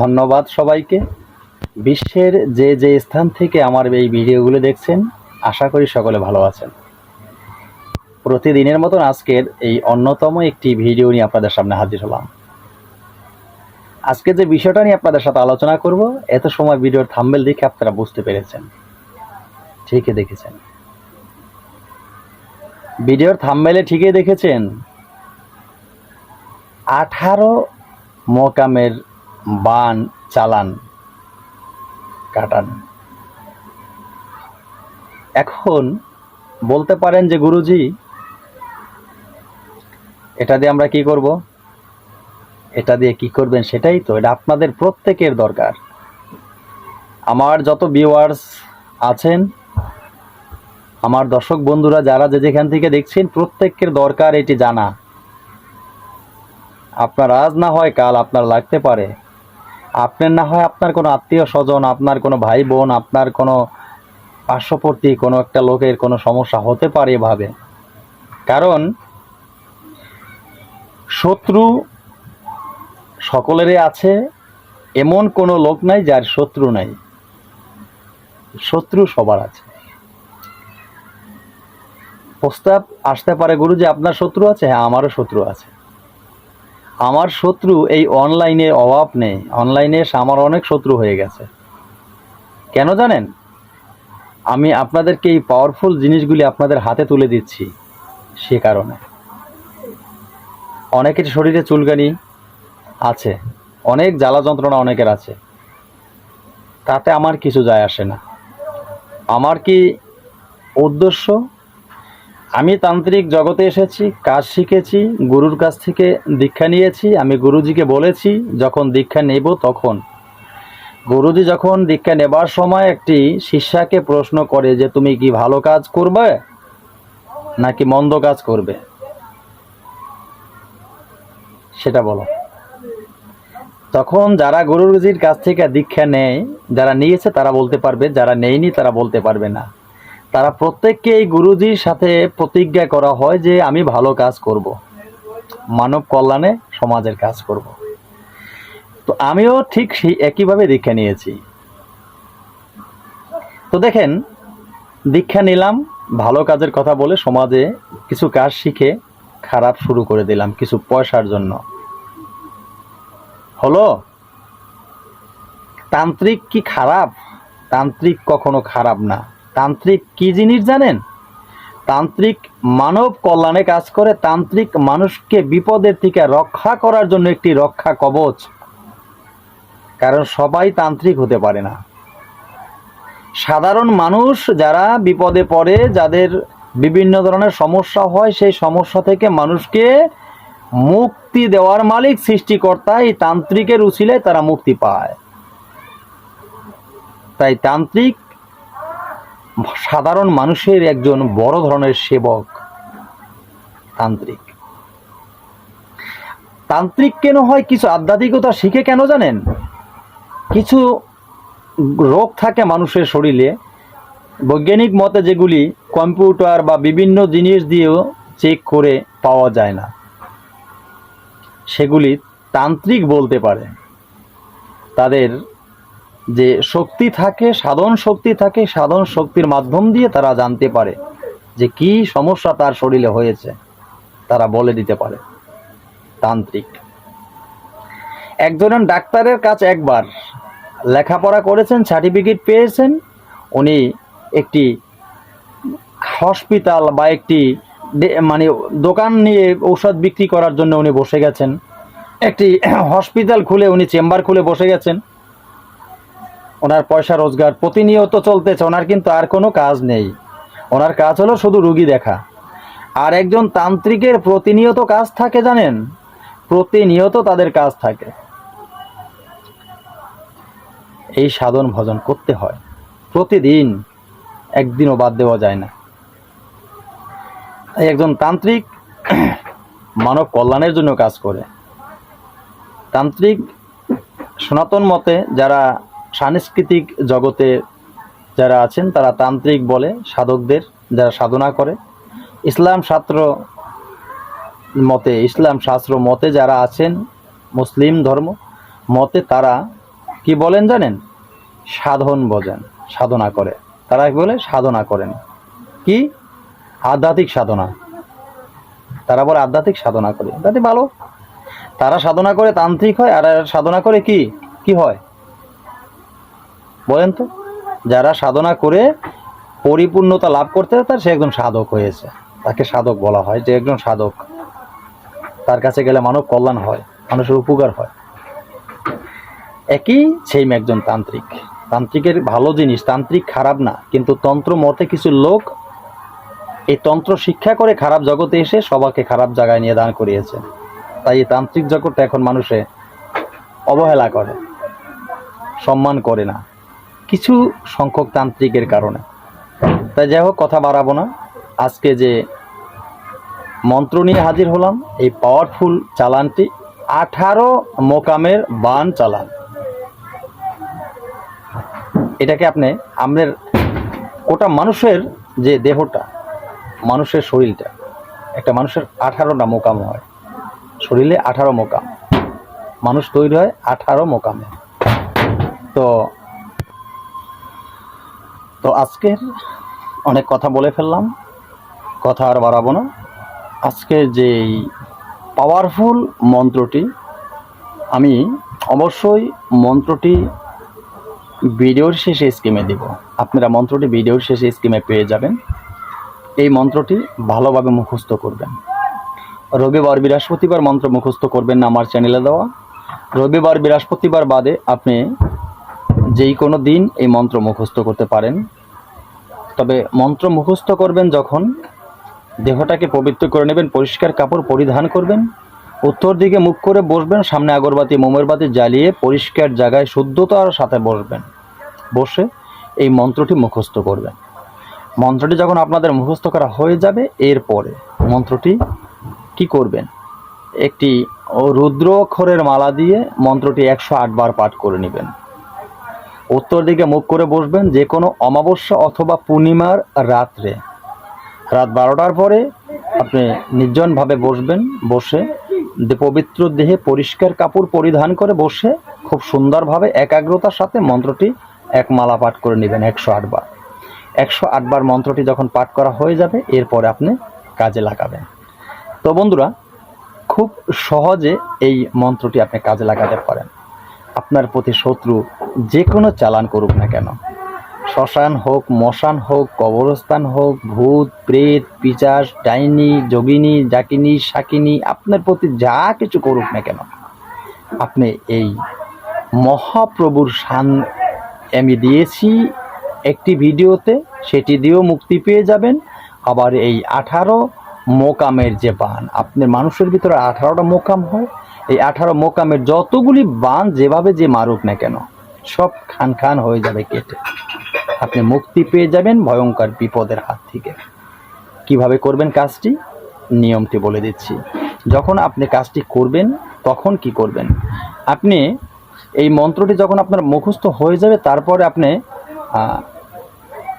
ধন্যবাদ সবাইকে। বিশ্বের যে যে স্থান থেকে আমার এই ভিডিওগুলো দেখছেন, আশা করি সকলে ভালো আছেন। প্রতিদিনের মতন আজকের এই অন্যতম একটি ভিডিও নিয়ে আপনাদের সামনে হাজির হলাম। আজকে যে বিষয়টা নিয়ে আপনাদের সাথে আলোচনা করব, এত সময় ভিডিওর থাম্বেল দেখে আপনারা বুঝতে পেরেছেন। ঠিকই দেখেছেন। ভিডিওর থাম্বেলে ঠিকই দেখেছেন, আঠারো মোকামের বান, চালান, কাটান। এখন বলতে পারেন যে, গুরুজি, এটা দিয়ে আমরা কি করব? এটা দিয়ে কি করবেন সেটাই তো, এটা আপনাদের প্রত্যেকের দরকার। আমার যত ভিউয়ার্স আছেন, আমার দর্শক বন্ধুরা, যারা যে যেখান থেকে দেখছেন, প্রত্যেকের দরকার এটি জানা। আপনার আজ না হয়, কাল আপনার লাগতে পারে। আপনার না হয় আপনার কোনো আত্মীয় স্বজন, আপনার কোনো ভাই বোন, আপনার কোনো পার্শ্ববর্তী কোনো একটা লোকের কোনো সমস্যা হতে পারে এভাবে। কারণ শত্রু সকলেরই আছে, এমন কোনো লোক নাই যার শত্রু নাই। শত্রু সবার আছে। প্রস্তাব আসতে পারে গুরু যে আপনার শত্রু আছে হ্যাঁ আমারও শত্রু আছে। আমার শত্রু এই অনলাইনে অভাব নেই। অনলাইনে আমার অনেক শত্রু হয়ে গেছে। কেন জানেন? আমি আপনাদেরকে এই পাওয়ারফুল জিনিসগুলি আপনাদের হাতে তুলে দিচ্ছি সে কারণে। অনেকের শরীরে চুলকানি আছে। অনেক জ্বালা যন্ত্রণা অনেকের আছে। তাতে আমার কিছু যায় আসে না। আমার কি উদ্দেশ্য আমি তান্ত্রিক জগতে এসেছি, কাজ শিখেছি, গুরুর কাছ থেকে দীক্ষা নিয়েছি, আমি গুরুজিকে বলেছি, যখন দীক্ষা নেব তখন। গুরুজি যখন দীক্ষা নেবার সময় একটি শিষ্যাকে প্রশ্ন করে যে, তুমি কি ভালো কাজ করবে নাকি মন্দ কাজ করবে? সেটা বলো। তখন যারা গুরুজির কাছ থেকে দীক্ষা নেয়, যারা নিয়েছে তারা বলতে পারবে, যারা নেয়নি তারা বলতে পারবে না। তারা প্রত্যেককে এই গুরুজির সাথে প্রতিজ্ঞা করা হয় যে আমি ভালো কাজ করব। মানব কল্যাণে সমাজের কাজ করব। তো আমিও ঠিক সেই একইভাবে দীক্ষা নিয়েছি। তো দেখেন, দীক্ষা নিলাম, ভালো কাজের কথা বলে সমাজে কিছু কাজ শিখে খারাপ শুরু করে দিলাম কিছু পয়সার জন্য। হলো? তান্ত্রিক কি খারাপ? তান্ত্রিক কখনো খারাপ না। তান্ত্রিক কি জিনিস জানেন? তান্ত্রিক মানব কল্যাণে কাজ করে, তান্ত্রিক মানুষকে বিপদের থেকে রক্ষা করার জন্য একটি রক্ষা কবচ। কারণ সবাই তান্ত্রিক হতে পারে না। সাধারণ মানুষ যারা বিপদে পড়ে, যাদের বিভিন্ন ধরনের সমস্যা হয়, সেই সমস্যা থেকে মানুষকে মুক্তি দেওয়ার মালিক, সৃষ্টিকর্তা এই তান্ত্রিকের উচিলে তারা মুক্তি পায়। তাই তান্ত্রিক সাধারণ মানুষের একজন বড় ধরনের সেবক তান্ত্রিক। তান্ত্রিক কেন হয়? কিছু আধ্যাত্মিকতা শিখে কেন জানেন? কিছু রোগ থাকে মানুষের শরীরে। বৈজ্ঞানিক মতে যেগুলি কম্পিউটার বা বিভিন্ন জিনিস দিয়েও চেক করে পাওয়া যায় না। সেগুলি তান্ত্রিক বলতে পারে। তাদের যে শক্তি থাকে, সাধন শক্তি থাকে, সাধন শক্তির মাধ্যম দিয়ে তারা জানতে পারে যে কি সমস্যা তার শরীরে হয়েছে। তারা বলে দিতে পারে। তান্ত্রিক। একজনের ডাক্তারের কাছে একবার লেখাপড়া করেছেন, সার্টিফিকেট পেয়েছেন। উনি একটি হসপিটাল বা একটি মানে দোকান নিয়ে ঔষধ বিক্রি করার জন্য উনি বসে গেছেন। একটি হসপিটাল খুলে উনি চেম্বার খুলে বসে গেছেন। ওনার পয়সা রোজগার প্রতিনিয়ত চলতেছে, ওনার কিন্তু আর কোনো কাজ নেই। ওনার কাজ হলো শুধু রুগী দেখা। আর একজন তান্ত্রিকের প্রতিনিয়ত কাজ থাকে জানেন? প্রতিনিয়ত তাদের কাজ থাকে। এই সাধন ভজন করতে হয়। প্রতিদিন একদিনও বাদ দেওয়া যায় না। একজন তান্ত্রিক মানব কল্যাণের জন্য কাজ করে। তান্ত্রিক সনাতন মতে যারা সাংস্কৃতিক জগতে যারা আছেন, তারা তান্ত্রিক বলে সাধকদের যারা সাধনা করে। ইসলাম শাস্ত্র মতে, ইসলাম শাস্ত্র মতে যারা আছেন, মুসলিম ধর্ম মতে তারা কি বলেন জানেন? সাধন বোঝেন সাধনা করে। তারা বলে? সাধনা করেন। কি? আধ্যাত্মিক সাধনা। তারা বলে আধ্যাত্মিক সাধনা করে। তাতে ভালো। তারা সাধনা করে তান্ত্রিক হয়, আর সাধনা করে কি? কি হয়? বলেন তো, যারা সাধনা করে পরিপূর্ণতা লাভ করতে তার সে একজন সাধক হয়েছে। তাকে সাধক বলা হয়, যে একজন সাধক। তার কাছে গেলে মানব কল্যাণ হয়, মানুষের উপকার হয়। একই সেম একজন তান্ত্রিক। তান্ত্রিকের ভালো জিনিস, তান্ত্রিক খারাপ না, কিন্তু তন্ত্র মতে কিছু লোক এই তন্ত্র শিক্ষা করে খারাপ জগতে এসে সবাইকে খারাপ জায়গায় নিয়ে দান করিয়েছে। তাই এই তান্ত্রিক জগৎটা এখন মানুষে অবহেলা করে, সম্মান করে না। কিছু সংখ্যক তান্ত্রিকের কারণে। তাই যাই হোক, কথা বাড়াবো না। আজকে যে মন্ত্র নিয়ে হাজির হলাম, এই পাওয়ারফুল চালানটি আঠারো মোকামের বান চালান। এটাকে আপনি আমাদের ওটা মানুষের যে দেহটা, মানুষের শরীরটা, একটা মানুষের আঠারোটা মোকাম হয়। শরীরে আঠারো মোকাম। মানুষ তৈরি হয় আঠারো মোকামে। তো তো আজকের অনেক কথা বলে ফেললাম, কথা আর বাড়াবো না। আজকে যে পাওয়ারফুল মন্ত্রটি, আমি অবশ্যই মন্ত্রটি ভিডিওর শেষে স্কিমে দিব। আপনারা মন্ত্রটি ভিডিওর শেষে স্কিমে পেয়ে যাবেন। এই মন্ত্রটি ভালোভাবে মুখস্থ করবেন। রবিবার বৃহস্পতিবার মন্ত্র মুখস্থ করবেন না আমার চ্যানেলে দেওয়া। রবিবার বৃহস্পতিবার বাদে আপনি যেই কোনো দিন এই মন্ত্র মুখস্থ করতে পারেন। তবে মন্ত্র মুখস্থ করবেন যখন দেহটাকে পবিত্র করে নেবেন, পরিষ্কার কাপড় পরিধান করবেন, উত্তর দিকে মুখ করে বসবেন, সামনে আগরবাতি মোমের বাতি জ্বালিয়ে পরিষ্কার জায়গায় শুদ্ধতার সাথে বসবেন। বসে এই মন্ত্রটি মুখস্থ করবেন। মন্ত্রটি যখন আপনাদের মুখস্থ করা হয়ে যাবে, এরপরে মন্ত্রটি কি করবেন? একটি ও রুদ্র অক্ষরের মালা দিয়ে মন্ত্রটি একশো বার পাঠ করে নেবেন। উত্তর দিকে মুখ করে বসবেন যে কোনো অমাবস্যা অথবা পূর্ণিমার রাত্রে। রাত বারোটার পরে আপনি নির্জনভাবে বসবেন, বসে পবিত্র দেহে পরিষ্কার কাপড় পরিধান করে বসে খুব সুন্দরভাবে একাগ্রতার সাথে মন্ত্রটি এক মালা পাঠ করে নেবেন একশো আটবার একশো আটবার মন্ত্রটি যখন পাঠ করা হয়ে যাবে, এরপরে আপনি কাজে লাগাবেন। তো বন্ধুরা, খুব সহজে এই মন্ত্রটি আপনি কাজে লাগাতে পারেন। আপনার প্রতি শত্রু যে কোনো চালান করুক না কেন। শ্মশান হোক, মশান হোক, কবরস্থান হোক, ভূত, প্রেত, পিচাস, ডাইনি, যোগিনী, জাকিনী, শাকিনী, আপনার প্রতি যা কিছু করুক না কেন। আপনি এই মহাপ্রভুর শান আমি দিয়েছি একটি ভিডিওতে, সেটি দিয়েও মুক্তি পেয়ে যাবেন। আবার এই আঠারো মোকামের যে বান, আপনার মানুষের ভিতরে আঠারোটা মোকাম হয় এই আঠারো মোকামের যতগুলি বান যেভাবে যে মারুক না কেন, সব খান খান হয়ে যাবে কেটে। আপনি মুক্তি পেয়ে যাবেন ভয়ঙ্কর বিপদের হাত থেকে। কীভাবে করবেন কাজটি? নিয়মটি বলে দিচ্ছি। যখন আপনি কাজটি করবেন, তখন কি করবেন? আপনি এই মন্ত্রটি যখন আপনার মুখস্থ হয়ে যাবে, তারপরে আপনি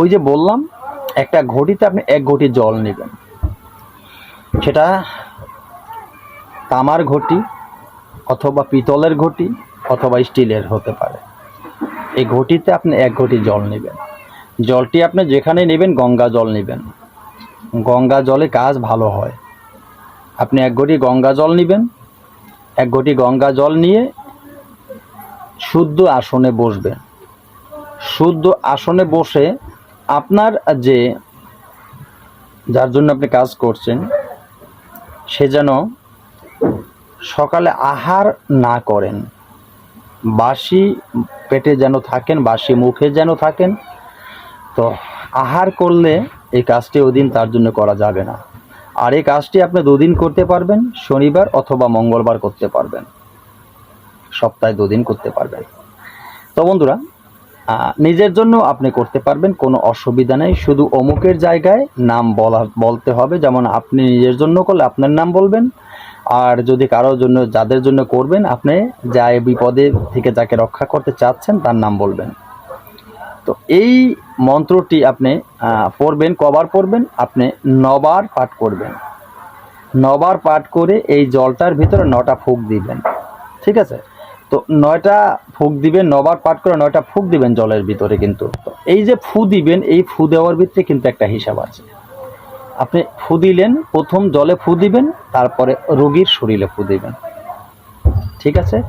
ওই যে বললাম, একটা ঘটিতে আপনি এক ঘটি জল নেবেন। সেটা তামার ঘটি অথবা পিতলের ঘটি অথবা স্টিলের হতে পারে। এই ঘটিতে আপনি এক ঘটি জল নেবেন। জলটি আপনি যেখানে নেবেন গঙ্গা জল নেবেন। গঙ্গা জলে কাজ ভালো হয়। আপনি এক ঘটি গঙ্গা জল নেবেন। এক ঘটি গঙ্গা জল নিয়ে শুদ্ধ আসনে বসবেন। শুদ্ধ আসনে বসে আপনার যে, যার জন্য আপনি কাজ করছেন, সে যেন সকালে আহার না করেন। বাসি পেটে যেন থাকেন, বাসি মুখে যেন থাকেন। তো আহার করলে এই কাজটি ওদিন তার জন্য করা যাবে না। আর এই কাজটি আপনি দুদিন করতে পারবেন, শনিবার অথবা মঙ্গলবার করতে পারবেন। সপ্তাহে দুদিন করতে পারবেন। তো বন্ধুরা নিজের জন্য আপনি করতে পারবেন, কোনো অসুবিধা নেই। শুধু অমুকের জায়গায় নাম বলা, বলতে হবে। যেমন আপনি নিজের জন্য করলে আপনার নাম বলবেন আর যদি কারোর জন্য, যাদের জন্য করবেন, আপনি যা বিপদে থেকে যাকে রক্ষা করতে চাচ্ছেন, তার নাম বলবেন। তো এই মন্ত্রটি আপনি পড়বেন, কবার পড়বেন, আপনি নবার পাঠ করবেন। নবার পাঠ করে এই জলটার ভিতরে নটা ফুক দিবেন। ঠিক আছে? তো নয়টা ফুক দিবেন, নবার পাঠ করে নয়টা ফুক দিবেন জলের ভিতরে কিন্তু। এই যে ফু দিবেন, এই ফু দেওয়ার ভিতরে কিন্তু একটা হিসাব আছে। আপনি ফু দিলেন, প্রথম জলে ফু দিবেন, তারপরে রোগীর শরীরে ফু দিবেন। ঠিক আছে?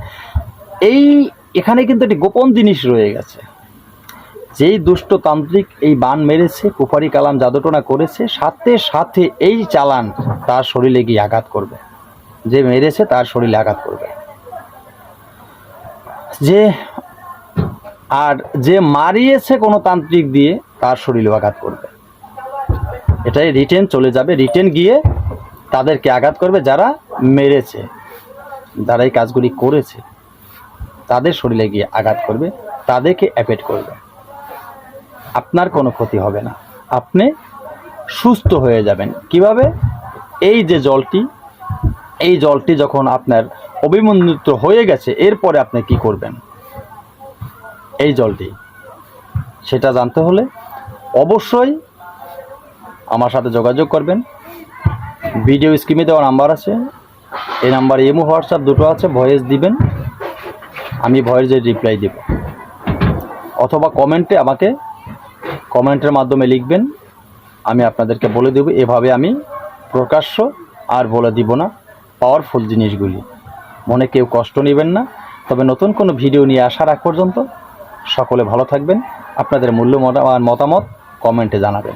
এই, এখানে কিন্তু একটি গোপন জিনিস রয়ে গেছে। যেই দুষ্ট তান্ত্রিক এই বান মেরেছে, কুফারি কালাম জাদুটোনা করেছে, সাথে সাথে এই চালান তার শরীরে গিয়ে আঘাত করবে। যে মেরেছে, তার শরীরে আঘাত করবে। যে, আর যে মারিয়েছে কোনো তান্ত্রিক দিয়ে, তার শরীরে আঘাত করবে। এটাই রিটেন চলে যাবে। রিটেন গিয়ে তাদেরকে আঘাত করবে যারা মেরেছে, যারা এই কাজগুলি করেছে। তাদের শরীরে গিয়ে আঘাত করবে, তাদেরকে অ্যাফেক্ট করবে। আপনার কোনো ক্ষতি হবে না। আপনি সুস্থ হয়ে যাবেন। কীভাবে? এই যে জলটি, এই জলটি যখন আপনার অভিমন্ত্রিত হয়ে গেছে, এরপরে আপনি কি করবেন? এই জলটি, সেটা জানতে হলে অবশ্যই আমার সাথে যোগাযোগ করবেন। ভিডিও স্ক্রিনে দেওয়া নাম্বার আছে। এই নাম্বারে ইমো, হোয়াটসঅ্যাপ দুটো আছে, ভয়েস দিবেন। আমি ভয়েসের রিপ্লাই দেব। অথবা কমেন্টে আমাকে কমেন্টের মাধ্যমে লিখবেন। আমি আপনাদেরকে বলে দেব, এভাবে আমি প্রকাশ্য আর বলে দিব না পাওয়ারফুল জিনিসগুলি। মনে কেউ কষ্ট নেবেন না। তবে নতুন কোনো ভিডিও নিয়ে আসার আগ পর্যন্ত সকলে ভালো থাকবেন। আপনাদের মূল্যবান মতামত কমেন্টে জানাবেন।